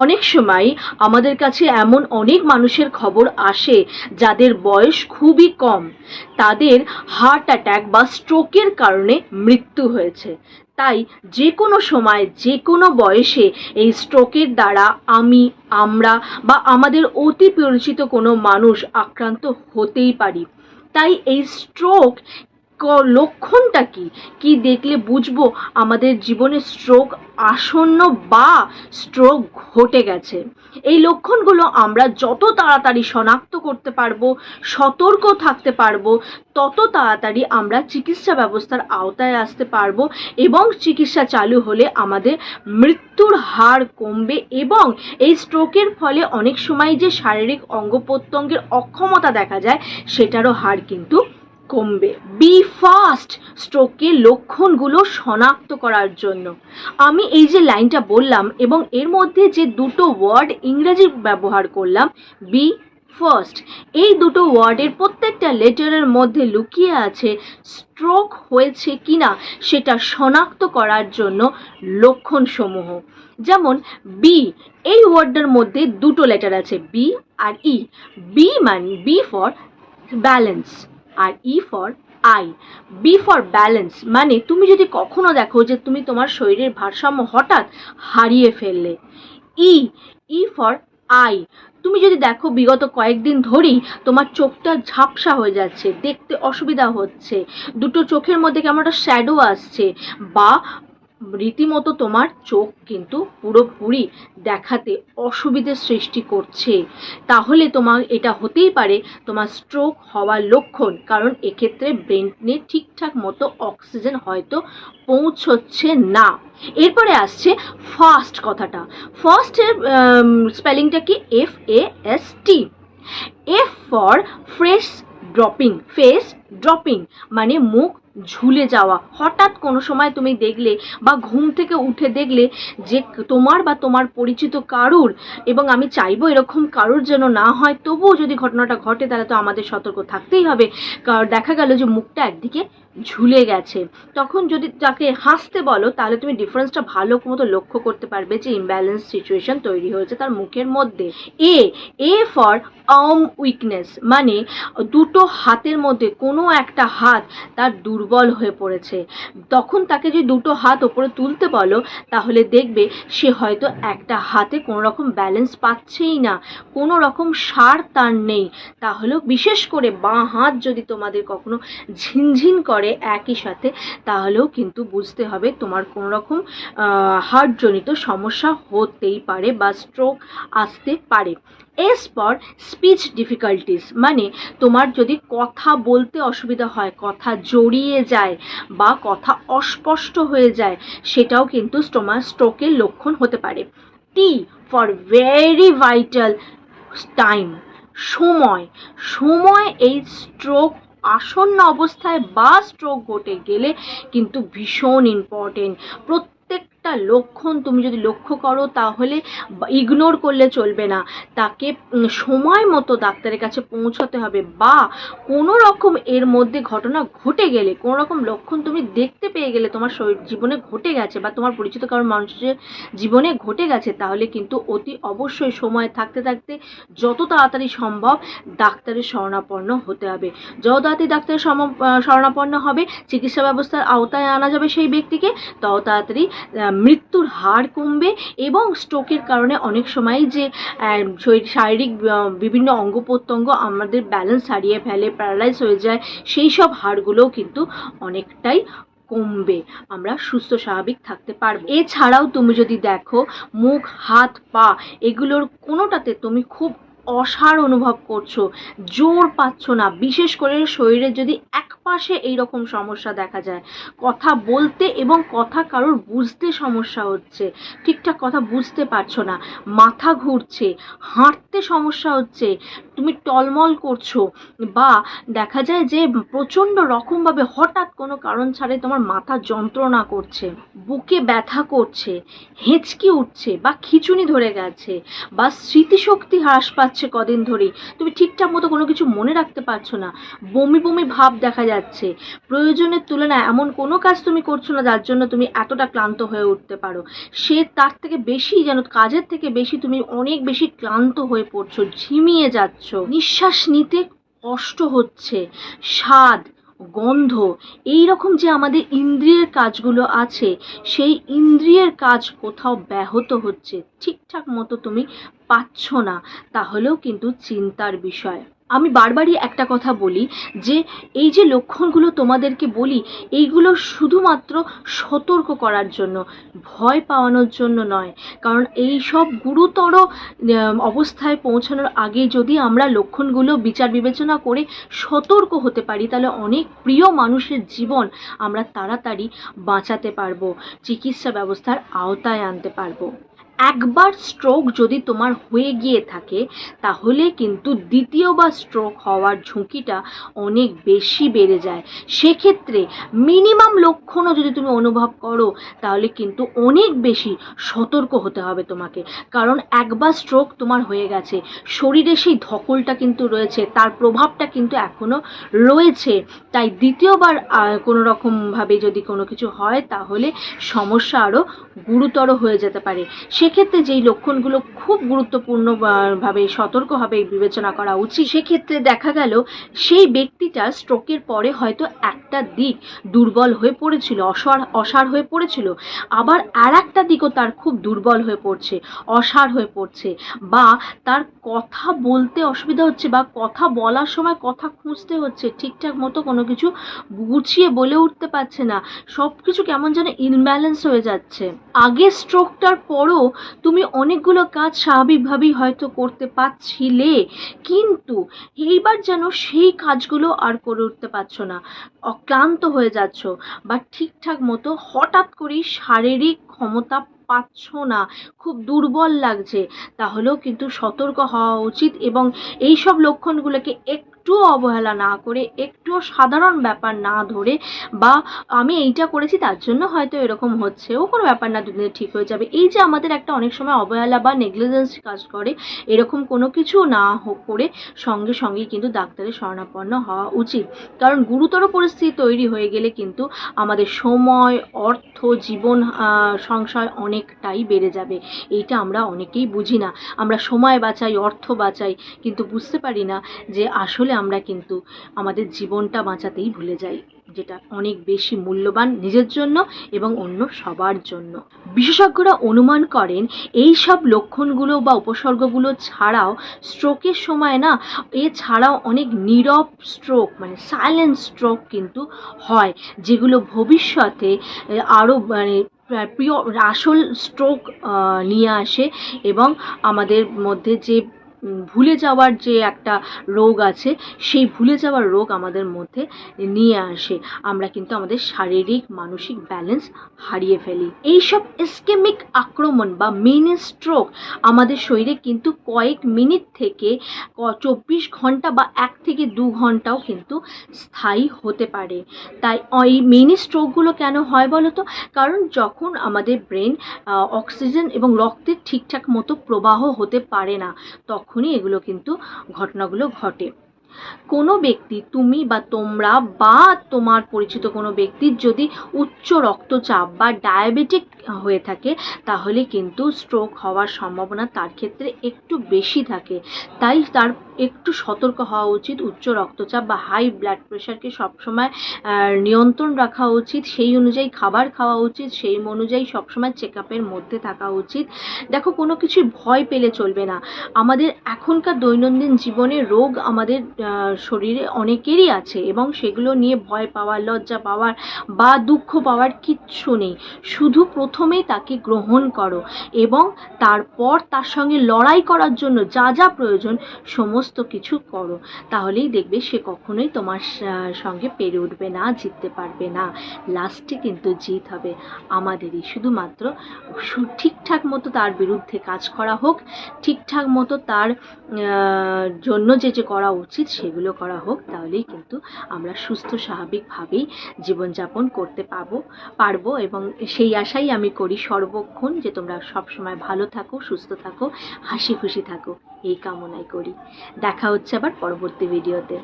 অনেক সময় আমাদের কাছে এমন অনেক মানুষের খবর আসে যাদের বয়স খুবই কম। তাদের হার্ট অ্যাটাক বা স্ট্রোকের কারণে মৃত্যু হয়েছে। তাই যে কোনো সময় যে কোনো বয়সে এই স্ট্রোকের দ্বারা আমি, আমরা বা আমাদের অতি পরিচিত কোনো মানুষ আক্রান্ত হতেই পারি। তাই এই স্ট্রোক লক্ষণটা কি? কি দেখলে বুঝব? আমাদের জীবনে স্ট্রোক আসন্ন বা স্ট্রোক ঘটে গেছে। এই লক্ষণগুলো আমরা যত তাড়াতাড়ি শনাক্ত করতে পারব, সতর্ক থাকতে পারব, তত তাড়াতাড়ি আমরা চিকিৎসা ব্যবস্থার আওতায় আসতে পারব এবং চিকিৎসা চালু হলে আমাদের মৃত্যুর হার কমবে এবং এই স্ট্রোকের ফলে অনেক সময় যে শারীরিক অঙ্গ প্রত্যঙ্গের অক্ষমতা দেখা যায়, সেটারও হার কিন্তু কমবে। বি ফাস্ট স্ট্রোকের লক্ষণগুলো শনাক্ত করার জন্য। আমি এই যে লাইনটা বললাম এবং এর মধ্যে যে দুটো ওয়ার্ড ইংরেজি ব্যবহার করলাম বি ফার্স্ট এই দুটো ওয়ার্ডের প্রত্যেকটা লেটারের মধ্যে লুকিয়ে আছে স্ট্রোক হয়েছে কিনা সেটা শনাক্ত করার জন্য লক্ষণসমূহ। যেমন বি এই ওয়ার্ডের মধ্যে দুটো লেটার আছে বি আর ই বি মানে B for balance R E for eye B for balance মানে তুমি যদি কখনো দেখো যে তুমি তোমার শরীরের ভারসাম্য হঠাৎ হারিয়ে ফেললে। ই ই ফর আই তুমি যদি দেখো বিগত কয়েকদিন ধরেই তোমার চোখটা ঝাপসা হয়ে যাচ্ছে, দেখতে অসুবিধা হচ্ছে। দুটো চোখের মধ্যে কেমন একটা শ্যাডো আসছে বা রীতিমতো তোমার চোখ কিন্তু পুরোপুরি দেখাতে অসুবিধে সৃষ্টি করছে। তাহলে তোমার, এটা হতেই পারে তোমার স্ট্রোক হওয়ার লক্ষণ, কারণ এক্ষেত্রে ব্রেনে ঠিকঠাক মতো অক্সিজেন হয়তো পৌঁছচ্ছে না। এরপরে আসছে ফাস্ট কথাটা। ফার্স্টের স্পেলিংটা কি? F A S T F for fresh dropping face dropping মানে মুখ ঝুলে যাওয়া। হঠাৎ কোনো সময় তুমি দেখলে বা ঘুম থেকে উঠে দেখলে যে তোমার বা তোমার পরিচিত কারুর, এবং আমি চাইব এরকম কারুর যেন না হয়, তবুও যদি ঘটনাটা ঘটে তাহলে তো আমাদের সতর্ক থাকতেই হবে। দেখা গেল যে মুখটা একদিকে ঝুলে গেছে। তখন যদি তাকে হাসতে বলো, তাহলে তুমি ডিফারেন্সটা ভালো মতো লক্ষ্য করতে পারবে যে ইমব্যালেন্স সিচুয়েশন তৈরি হয়েছে তার মুখের মধ্যে। A A for arm weakness মানে দুটো হাতের মধ্যে কোনো একটা হাত তার দুর্বল হয়ে পড়েছে। তখন তাকে যদি দুটো হাত ওপরে তুলতে বলো, তাহলে দেখবে সে হয়তো একটা হাতে কোনো রকম ব্যালেন্স পাচ্ছেই না কোনো রকম সার তার নেই। তাহলেও বিশেষ করে বাঁ হাত যদি তোমাদের কখনো ঝিনঝিন করে একই সাথে, তাহলেও কিন্তু বুঝতে হবে তোমার কোনো রকম হার্টজনিত সমস্যা হতেই পারে বা স্ট্রোক আসতে পারে। এস পর স্পিচ ডিফিকাল্টিস মানে তোমার যদি কথা বলতে অসুবিধা হয়, কথা জড়িয়ে যায় বা কথা অস্পষ্ট হয়ে যায়, সেটাও কিন্তু তোমার স্ট্রোকের লক্ষণ হতে পারে। T for very vital time সময়। সময় এই স্ট্রোক আসন্ন অবস্থায় বা স্ট্রোক ঘটে গেলে কিন্তু ভীষণ ইম্পর্টেন্ট প্রত্যেকটা লক্ষণ তুমি যদি লক্ষ্য করো, তাহলে ইগনোর করলে চলবে না। তাকে সময় মতো ডাক্তারের কাছে পৌঁছাতে হবে বা কোনো রকম এর মধ্যে ঘটনা ঘটে গেলে, কোনো রকম লক্ষণ তুমি দেখতে পেয়ে গেলে তোমার শরীর জীবনে ঘটে গেছে বা তোমার পরিচিত কারণ মানুষের জীবনে ঘটে গেছে, তাহলে কিন্তু অতি অবশ্যই সময় থাকতে থাকতে যত তাড়াতাড়ি সম্ভব ডাক্তারের শরণাপন্ন হতে হবে। যত তাড়াতাড়ি ডাক্তারের শরণাপন্ন হবে, চিকিৎসা ব্যবস্থার আওতায় আনা যাবে সেই ব্যক্তিকে, তত তাড়াতাড়ি মৃত্যুর হার কমবে এবং স্ট্রোকের কারণে অনেক সময় যে শরীর- শারীরিক বিভিন্ন অঙ্গ প্রত্যঙ্গ আমাদের ব্যালেন্স হারিয়ে ফেলে প্যারালাইজ হয়ে যায়, সেই সব হাড়গুলোও কিন্তু অনেকটাই কমবে। আমরা সুস্থ, স্বাভাবিক থাকতে পারব। এছাড়াও তুমি যদি দেখো, মুখ, হাত, পা, এগুলোর কোনোটাতে তুমি খুব অসার অনুভব করছ, জোর পাচ্ছ না। বিশেষ করে শরীরের যদি এক পাশে এইরকম সমস্যা দেখা যায়। কথা বলতে এবং কথা কারোর বুঝতে সমস্যা হচ্ছে। ঠিকঠাক কথা বুঝতে পারছ না। মাথা ঘুরছে, হাঁটতে সমস্যা হচ্ছে, তুমি টলমল করছ বা দেখা যায় যে প্রচণ্ড রকমভাবে হঠাৎ কোনো কারণ ছাড়াই তোমার মাথা যন্ত্রণা করছে, বুকে ব্যথা করছে, হেঁচকি উঠছে বা খিচুনি ধরে গেছে বা স্মৃতিশক্তি হ্রাস পাচ্ছে কদিন ধরেই। তুমি ঠিকঠাক মতো কোনো কিছু মনে রাখতে পারছ না। বমি বমি ভাব দেখা যাচ্ছে প্রয়োজনের তুলনায় এমন কোনো কাজ তুমি করছ না যার জন্য তুমি এতটা ক্লান্ত হয়ে উঠতে পারো। সে তার থেকে বেশি যেন কাজের থেকে বেশি তুমি অনেক বেশি ক্লান্ত হয়ে পড়ছো, ঝিমিয়ে যাচ্ছ। নিঃশ্বাস নিতে কষ্ট হচ্ছে। স্বাদ, গন্ধ এই রকম যে আমাদের ইন্দ্রিয়ের কাজগুলো আছে, সেই ইন্দ্রিয়ের কাজ কোথাও ব্যাহত হচ্ছে। ঠিকঠাক মতো তুমি পাচ্ছ না, তাহলেও কিন্তু চিন্তার বিষয়। আমি বারবারই একটা কথা বলি যে এই যে লক্ষণগুলো তোমাদেরকে বলি, এইগুলো শুধুমাত্র সতর্ক করার জন্য, ভয় পাওয়ানোর জন্য নয়। কারণ এই সব গুরুতর অবস্থায় পৌঁছানোর আগে যদি আমরা লক্ষণগুলো বিচার বিবেচনা করে সতর্ক হতে পারি, তাহলে অনেক প্রিয় মানুষের জীবন আমরা তাড়াতাড়ি বাঁচাতে পারব, চিকিৎসা ব্যবস্থার আওতায় আনতে পারব। একবার স্ট্রোক যদি তোমার হয়ে গিয়ে থাকে, তাহলে কিন্তু দ্বিতীয়বার স্ট্রোক হওয়ার ঝুঁকিটা অনেক বেশি বেড়ে যায়। সেক্ষেত্রে মিনিমাম লক্ষণও যদি তুমি অনুভব করো, তাহলে কিন্তু অনেক বেশি সতর্ক হতে হবে তোমাকে। কারণ একবার স্ট্রোক তোমার হয়ে গেছে, শরীরে সেই ধকলটা কিন্তু রয়েছে, তার প্রভাবটা কিন্তু এখনও রয়েছে। তাই দ্বিতীয়বার কোনো রকমভাবে যদি কোনো কিছু হয়, তাহলে সমস্যা আরও গুরুতর হয়ে যেতে পারে। সেক্ষেত্রে যেই লক্ষণগুলো খুব গুরুত্বপূর্ণ বা- ভাবে সতর্কভাবে বিবেচনা করা উচিত, সেক্ষেত্রে দেখা গেল সেই ব্যক্তিটা স্ট্রোকের পরে হয়তো একটা দিক দুর্বল হয়ে পড়েছিল, অসার অসার হয়ে পড়েছিল। আবার আর একটা দিকও তার খুব দুর্বল হয়ে পড়ছে অসার হয়ে পড়ছে বা তার কথা বলতে অসুবিধা হচ্ছে বা কথা বলার সময় কথা খুঁজতে হচ্ছে, ঠিকঠাক মতো কোনো কিছু গুছিয়ে বলে উঠতে পারছে না সব কিছু কেমন যেন ইনব্যালেন্স হয়ে যাচ্ছে। আগে স্ট্রোকটার পরও তুমি অনেকগুলো কাজ স্বাভাবিকভাবেই হয়তো করতে পারছিলে, কিন্তু এইবার যেন সেই কাজগুলো আর করে উঠতে পারছ না। অক্লান্ত হয়ে যাচ্ছ, বা ঠিকঠাক মতো হঠাৎ করেই শারীরিক ক্ষমতা পাচ্ছ না, খুব দুর্বল লাগছে। তাহলেও কিন্তু সতর্ক হওয়া উচিত এবং এই সব লক্ষণগুলোকে একটুও অবহেলা না করে, একটুও সাধারণ ব্যাপার না ধরে বা আমি এইটা করেছি তার জন্য হয়তো এরকম হচ্ছে, ও কোনো ব্যাপার না, দুদিনে ঠিক হয়ে যাবে। এই যে আমাদের একটা অনেক সময় অবহেলা বা নেগলিজেন্স কাজ করে, এরকম কোনো কিছু না করে সঙ্গে সঙ্গে কিন্তু ডাক্তারের শরণাপন্ন হওয়া উচিত। কারণ গুরুতর পরিস্থিতি তৈরি হয়ে গেলে কিন্তু আমাদের সময়, অর্থ, জীবন সংশয় অনেকটাই বেড়ে যাবে। এইটা আমরা অনেকেই বুঝি না। আমরা সময় বাঁচাই, অর্থ বাঁচাই, কিন্তু বুঝতে পারি না যে আসলে আমরা কিন্তু আমাদের জীবনটা বাঁচাতেই ভুলে যাই। যেটা অনেক বেশি মূল্যবান নিজের জন্য এবং অন্য সবার জন্য। বিশেষজ্ঞরা অনুমান করেন এই সব লক্ষণগুলো বা উপসর্গগুলো ছাড়াও স্ট্রোকের সময় না এছাড়াও অনেক নীরব স্ট্রোক মানে সাইলেন্ট স্ট্রোক কিন্তু হয়, যেগুলো ভবিষ্যতে আরও মানে প্রিয়, আসল স্ট্রোক নিয়ে আসে এবং আমাদের মধ্যে যে ভুলে যাওয়ার যে একটা রোগ আছে, সেই ভুলে যাওয়ার রোগ আমাদের মধ্যে নিয়ে আসে। আমরা কিন্তু আমাদের শারীরিক, মানসিক ব্যালেন্স হারিয়ে ফেলি। এইসব এসকেমিক আক্রমণ বা মিনি স্ট্রোক আমাদের শরীরে কিন্তু কয়েক মিনিট থেকে চব্বিশ ঘণ্টা বা এক থেকে দু ঘন্টাও কিন্তু স্থায়ী হতে পারে। তাই এই মিনি স্ট্রোকগুলো কেন হয় বলো তো কারণ যখন আমাদের ব্রেন অক্সিজেন এবং রক্তের ঠিকঠাক মতো প্রবাহ হতে পারে না তখনই এগুলো কিন্তু ঘটনাগুলো ঘটে। কোনো ব্যক্তি, তুমি বা তোমরা বা তোমার পরিচিত কোনো ব্যক্তির যদি উচ্চ রক্তচাপ বা ডায়াবেটিক হয়ে থাকে, তাহলে কিন্তু স্ট্রোক হওয়ার সম্ভাবনা তার ক্ষেত্রে একটু বেশি থাকে। তাই তার একটু সতর্ক হওয়া উচিত, উচ্চ রক্তচাপ বা হাই ব্লাড প্রেশারকে সবসময় নিয়ন্ত্রণ রাখা উচিত, সেই অনুযায়ী খাবার খাওয়া উচিত, সেই অনুযায়ী সবসময় চেক আপের মধ্যে থাকা উচিত। দেখো, কোনো কিছু ভয় পেলে চলবে না। আমাদের এখনকার দৈনন্দিন জীবনে রোগ আমাদের শরীরে অনেকেরই আছে এবং সেগুলো নিয়ে ভয় পাওয়ার, লজ্জা পাওয়ার বা দুঃখ পাওয়ার কিচ্ছু নেই। শুধু প্রথমেই তাকে গ্রহণ করো এবং তারপর তার সঙ্গে লড়াই করার জন্য যা যা প্রয়োজন সমস্ত কিছু করো। তাহলেই দেখবে সে কখনোই তোমার সঙ্গে পেরে উঠবে না, জিততে পারবে না। লাস্টে কিন্তু জিত হবে আমাদেরই। শুধুমাত্র ঠিকঠাক মতো তার বিরুদ্ধে কাজ করা হোক, ঠিকঠাক মতো তার জন্য যে যে করা উচিত সেগুলো করা হোক, তাহলেই কিন্তু আমরা সুস্থ, স্বাভাবিকভাবেই জীবনযাপন করতে পাবো, পারব এবং সেই আশাই আমি করি সর্বক্ষণ যে তোমরা সবসময় ভালো থাকো, সুস্থ থাকো, হাসি খুশি থাকো। এই কামনাই করি। দেখা হচ্ছে আবার পরবর্তী ভিডিওতে